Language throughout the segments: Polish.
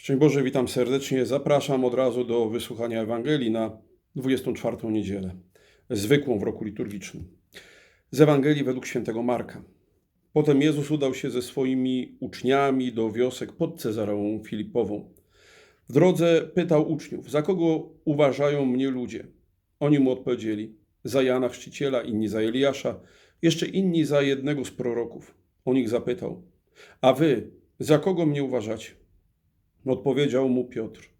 Szczęść Boże, witam serdecznie. Zapraszam od razu do wysłuchania Ewangelii na 24 niedzielę, zwykłą w roku liturgicznym. Z Ewangelii według świętego Marka. Potem Jezus udał się ze swoimi uczniami do wiosek pod Cezareą Filipową. W drodze pytał uczniów, za kogo uważają mnie ludzie? Oni mu odpowiedzieli, za Jana Chrzciciela, inni za Eliasza, jeszcze inni za jednego z proroków. On ich zapytał, a wy za kogo mnie uważacie? Odpowiedział mu Piotr: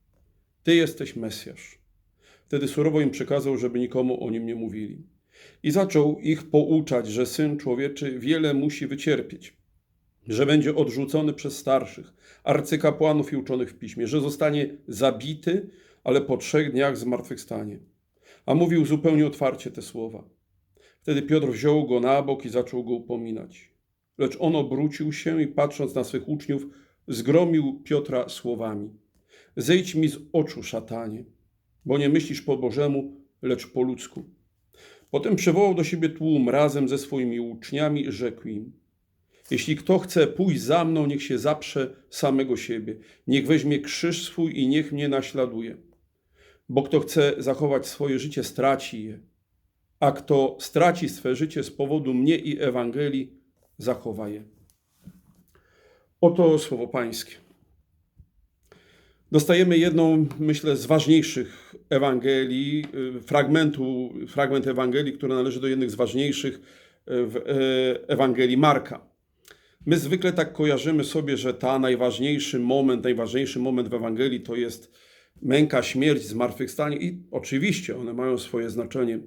Ty jesteś Mesjasz. Wtedy surowo im przekazał, żeby nikomu o nim nie mówili. I zaczął ich pouczać, że syn człowieczy wiele musi wycierpieć, że będzie odrzucony przez starszych, arcykapłanów i uczonych w piśmie, że zostanie zabity, ale po trzech dniach zmartwychwstanie. A mówił zupełnie otwarcie te słowa. Wtedy Piotr wziął go na bok i zaczął go upominać. Lecz on obrócił się i patrząc na swych uczniów, zgromił Piotra słowami: Zejdź mi z oczu, szatanie, bo nie myślisz po Bożemu, lecz po ludzku. Potem przywołał do siebie tłum razem ze swoimi uczniami i rzekł im: Jeśli kto chce pójść za mną, niech się zaprze samego siebie, niech weźmie krzyż swój i niech mnie naśladuje. Bo kto chce zachować swoje życie, straci je, a kto straci swe życie z powodu mnie i Ewangelii, zachowa je. Oto słowo Pańskie. Dostajemy jedną, myślę, z ważniejszych Ewangelii, y, fragmentu, fragment Ewangelii, który należy do jednych z ważniejszych y, w e, Ewangelii Marka. My zwykle tak kojarzymy sobie, że ta najważniejszy moment, najważniejszy moment w Ewangelii to jest męka, śmierć, zmartwychwstanie i oczywiście one mają swoje znaczenie.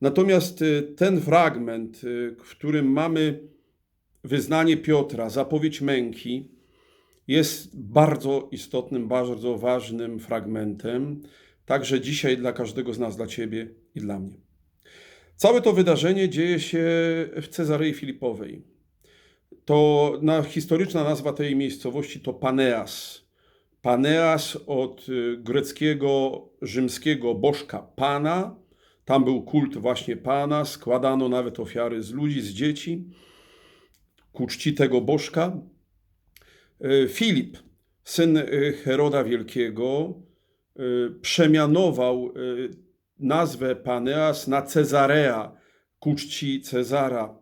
Natomiast y, ten fragment, w którym mamy wyznanie Piotra, zapowiedź męki, jest bardzo istotnym, bardzo ważnym fragmentem, także dzisiaj dla każdego z nas, dla Ciebie i dla mnie. Całe to wydarzenie dzieje się w Cezarei Filipowej. To na, historyczna nazwa tej miejscowości to Paneas. Paneas od y, greckiego, rzymskiego bożka Pana. Tam był kult właśnie Pana, składano nawet ofiary z ludzi, z dzieci ku czci tego bożka. E, Filip, syn e, Heroda Wielkiego, e, przemianował nazwę Paneas na Cezarea, ku czci Cezara.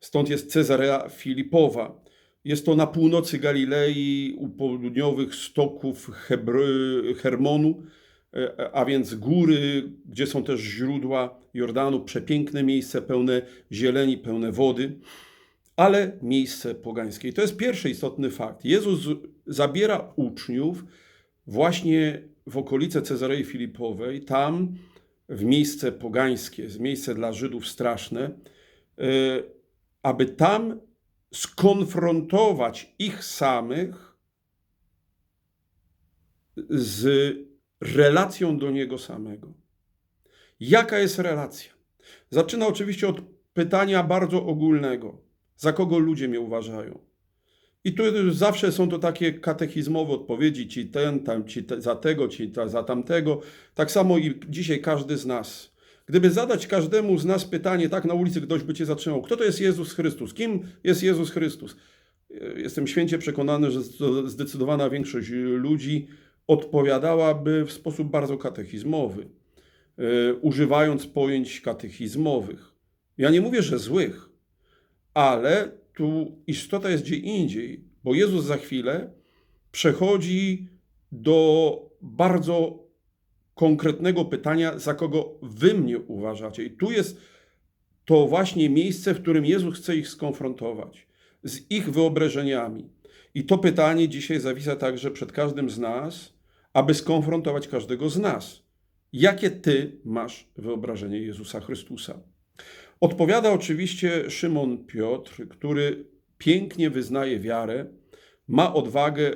Stąd jest Cezarea Filipowa. Jest to na północy Galilei, u południowych stoków Hebry, Hermonu, a więc góry, gdzie są też źródła Jordanu, przepiękne miejsce, pełne zieleni, pełne wody ale miejsce pogańskie. I to jest pierwszy istotny fakt. Jezus zabiera uczniów właśnie w okolice Cezarei Filipowej, tam w miejsce pogańskie, miejsce dla Żydów straszne, e, aby tam skonfrontować ich samych z relacją do Niego samego. Jaka jest relacja? Zaczyna oczywiście od pytania bardzo ogólnego za kogo ludzie mnie uważają. I tu zawsze są to takie katechizmowe odpowiedzi, ci ten, tam, ci te, za tego, ci ta, za tamtego. Tak samo i dzisiaj każdy z nas. Gdyby zadać każdemu z nas pytanie, tak na ulicy ktoś by cię zatrzymał, kto to jest Jezus Chrystus? Kim jest Jezus Chrystus? Jestem święcie przekonany, że zdecydowana większość ludzi odpowiadałaby w sposób bardzo katechizmowy, e, używając pojęć katechizmowych. Ja nie mówię, że złych, ale tu istota jest gdzie indziej, bo Jezus za chwilę przechodzi do bardzo konkretnego pytania, za kogo wy mnie uważacie. I tu jest to właśnie miejsce, w którym Jezus chce ich skonfrontować z ich wyobrażeniami. I to pytanie dzisiaj zawisa także przed każdym z nas, aby skonfrontować każdego z nas. Jakie ty masz wyobrażenie Jezusa Chrystusa? Odpowiada oczywiście Szymon Piotr, który pięknie wyznaje wiarę, ma odwagę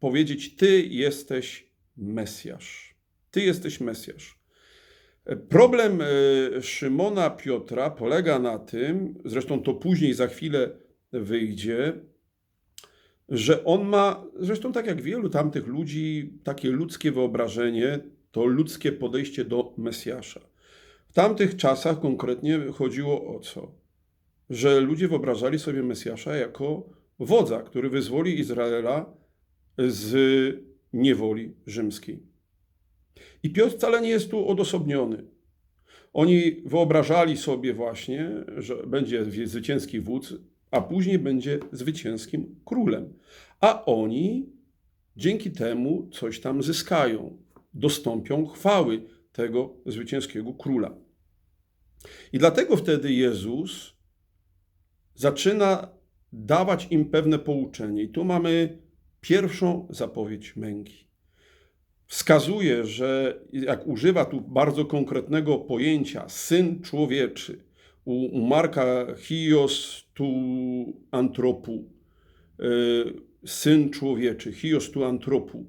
powiedzieć: Ty jesteś Mesjasz. Ty jesteś Mesjasz. Problem e, Szymona Piotra polega na tym, zresztą to później za chwilę wyjdzie, że on ma, zresztą tak jak wielu tamtych ludzi, takie ludzkie wyobrażenie, to ludzkie podejście do Mesjasza tamtych czasach konkretnie chodziło o co? Że ludzie wyobrażali sobie Mesjasza jako wodza, który wyzwoli Izraela z niewoli rzymskiej. I Piotr wcale nie jest tu odosobniony. Oni wyobrażali sobie właśnie, że będzie zwycięski wódz, a później będzie zwycięskim królem. A oni dzięki temu coś tam zyskają, dostąpią chwały tego zwycięskiego króla. I dlatego wtedy Jezus zaczyna dawać im pewne pouczenie. I tu mamy pierwszą zapowiedź męki. Wskazuje, że jak używa tu bardzo konkretnego pojęcia syn człowieczy, u, Marka Hios tu antropu, e, syn człowieczy, Hios tu antropu.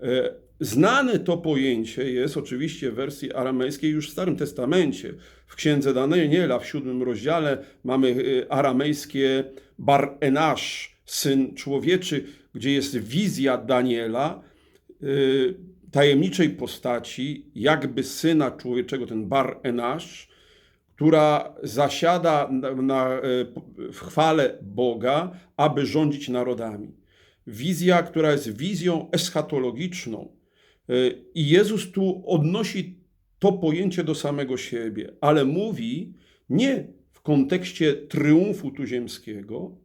E, znane to pojęcie jest oczywiście w wersji aramejskiej już w Starym Testamencie. W księdze Daniela w siódmym rozdziale mamy e, aramejskie bar enasz, syn człowieczy, gdzie jest wizja Daniela, tajemniczej postaci, jakby syna człowieczego, ten bar enasz, która zasiada na, na, w chwale Boga, aby rządzić narodami. Wizja, która jest wizją eschatologiczną. I Jezus tu odnosi to pojęcie do samego siebie, ale mówi nie w kontekście triumfu tuziemskiego,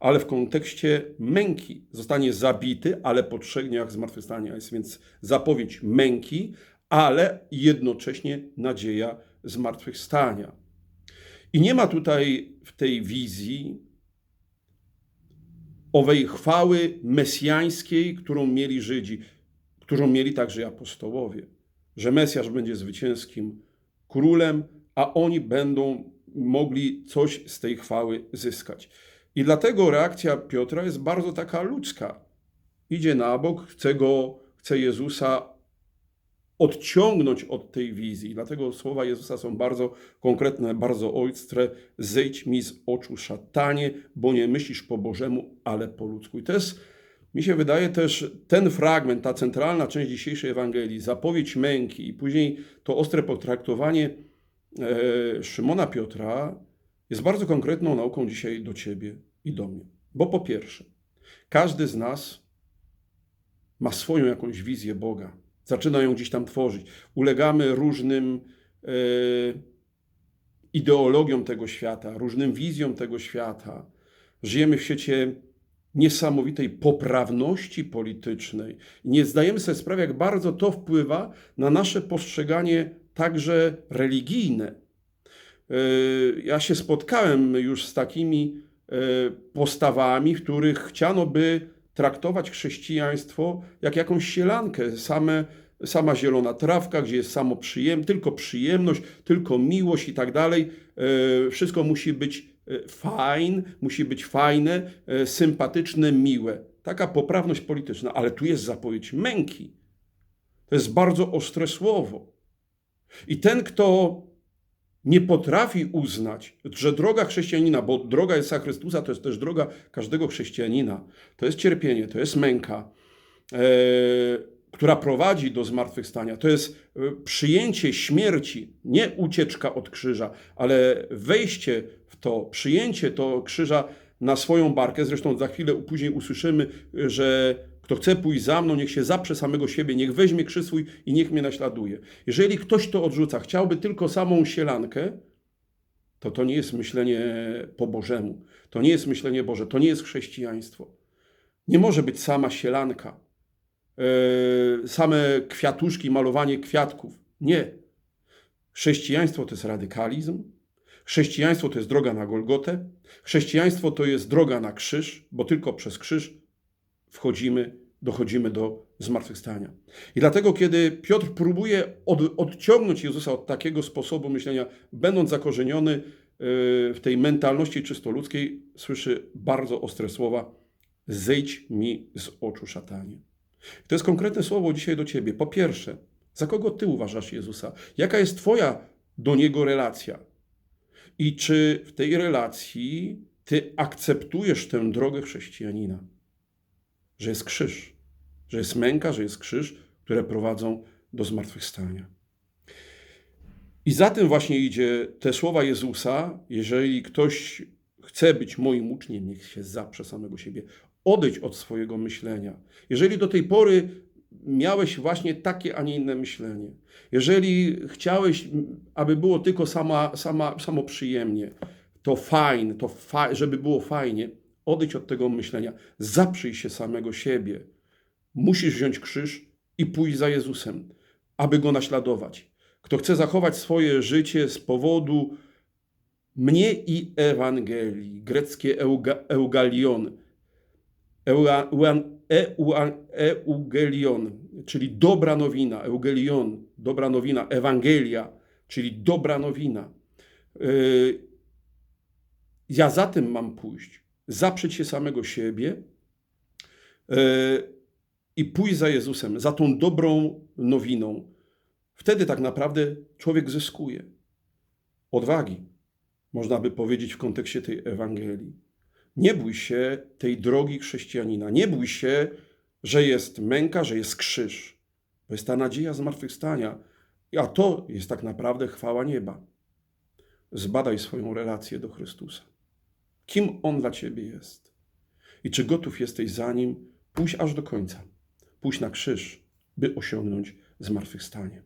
ale w kontekście męki. Zostanie zabity, ale po trzech dniach zmartwychwstania jest więc zapowiedź męki, ale jednocześnie nadzieja zmartwychwstania. I nie ma tutaj w tej wizji owej chwały mesjańskiej, którą mieli Żydzi, którą mieli także apostołowie, że Mesjasz będzie zwycięskim królem, a oni będą mogli coś z tej chwały zyskać. I dlatego reakcja Piotra jest bardzo taka ludzka. Idzie na bok, chce go, chce Jezusa odciągnąć od tej wizji. Dlatego słowa Jezusa są bardzo konkretne, bardzo ostre. Zejdź mi z oczu szatanie, bo nie myślisz po Bożemu, ale po ludzku. I to jest, mi się wydaje też, ten fragment, ta centralna część dzisiejszej Ewangelii, zapowiedź męki i później to ostre potraktowanie e, Szymona Piotra jest bardzo konkretną nauką dzisiaj do ciebie i do mnie. Bo po pierwsze, każdy z nas ma swoją jakąś wizję Boga zaczyna ją gdzieś tam tworzyć. Ulegamy różnym e, ideologiom tego świata, różnym wizjom tego świata. Żyjemy w świecie niesamowitej poprawności politycznej. nie zdajemy sobie sprawy, jak bardzo to wpływa na nasze postrzeganie także religijne. E, ja się spotkałem już z takimi e, postawami, w których chciano by traktować chrześcijaństwo jak jakąś sielankę, same, sama zielona trawka, gdzie jest samo przyjem, tylko przyjemność, tylko miłość i tak dalej. E, wszystko musi być fajn, musi być fajne, e, sympatyczne, miłe. Taka poprawność polityczna, ale tu jest zapowiedź męki. To jest bardzo ostre słowo. I ten, kto nie potrafi uznać, że droga chrześcijanina, bo droga Jezusa Chrystusa to jest też droga każdego chrześcijanina, to jest cierpienie, to jest męka, e, która prowadzi do zmartwychwstania. To jest e, przyjęcie śmierci, nie ucieczka od krzyża, ale wejście w to, przyjęcie to krzyża na swoją barkę. Zresztą za chwilę później usłyszymy, że kto chce pójść za mną, niech się zaprze samego siebie, niech weźmie krzyż swój i niech mnie naśladuje. Jeżeli ktoś to odrzuca, chciałby tylko samą sielankę, to to nie jest myślenie po Bożemu. To nie jest myślenie Boże, to nie jest chrześcijaństwo. Nie może być sama sielanka, same kwiatuszki, malowanie kwiatków. Nie. Chrześcijaństwo to jest radykalizm. Chrześcijaństwo to jest droga na Golgotę. Chrześcijaństwo to jest droga na krzyż, bo tylko przez krzyż wchodzimy, dochodzimy do zmartwychwstania. I dlatego, kiedy Piotr próbuje od, odciągnąć Jezusa od takiego sposobu myślenia, będąc zakorzeniony y, w tej mentalności czysto ludzkiej, słyszy bardzo ostre słowa: Zejdź mi z oczu, szatanie. To jest konkretne słowo dzisiaj do ciebie. Po pierwsze, za kogo ty uważasz Jezusa? Jaka jest twoja do niego relacja? I czy w tej relacji ty akceptujesz tę drogę chrześcijanina? że jest krzyż, że jest męka, że jest krzyż, które prowadzą do zmartwychwstania. I za tym właśnie idzie te słowa Jezusa, jeżeli ktoś chce być moim uczniem, niech się zaprze samego siebie, odejdź od swojego myślenia. Jeżeli do tej pory miałeś właśnie takie, a nie inne myślenie, jeżeli chciałeś, aby było tylko sama, sama, samo przyjemnie, to fajne, to fa- żeby było fajnie, odejdź od tego myślenia, zaprzyj się samego siebie. Musisz wziąć krzyż i pójść za Jezusem, aby go naśladować. Kto chce zachować swoje życie z powodu mnie i Ewangelii, greckie euga, eugalion, Uan, eua, eugelion, czyli dobra nowina, eugelion, dobra nowina, Ewangelia, czyli dobra nowina. Yy, ja za tym mam pójść, zaprzeć się samego siebie yy, i pójść za Jezusem, za tą dobrą nowiną. Wtedy tak naprawdę człowiek zyskuje odwagi, można by powiedzieć w kontekście tej Ewangelii. Nie bój się tej drogi chrześcijanina. Nie bój się, że jest męka, że jest krzyż. Bo jest ta nadzieja zmartwychwstania. A to jest tak naprawdę chwała nieba. Zbadaj swoją relację do Chrystusa. Kim On dla Ciebie jest? I czy gotów jesteś za Nim pójść aż do końca? Pójść na krzyż, by osiągnąć zmartwychwstanie.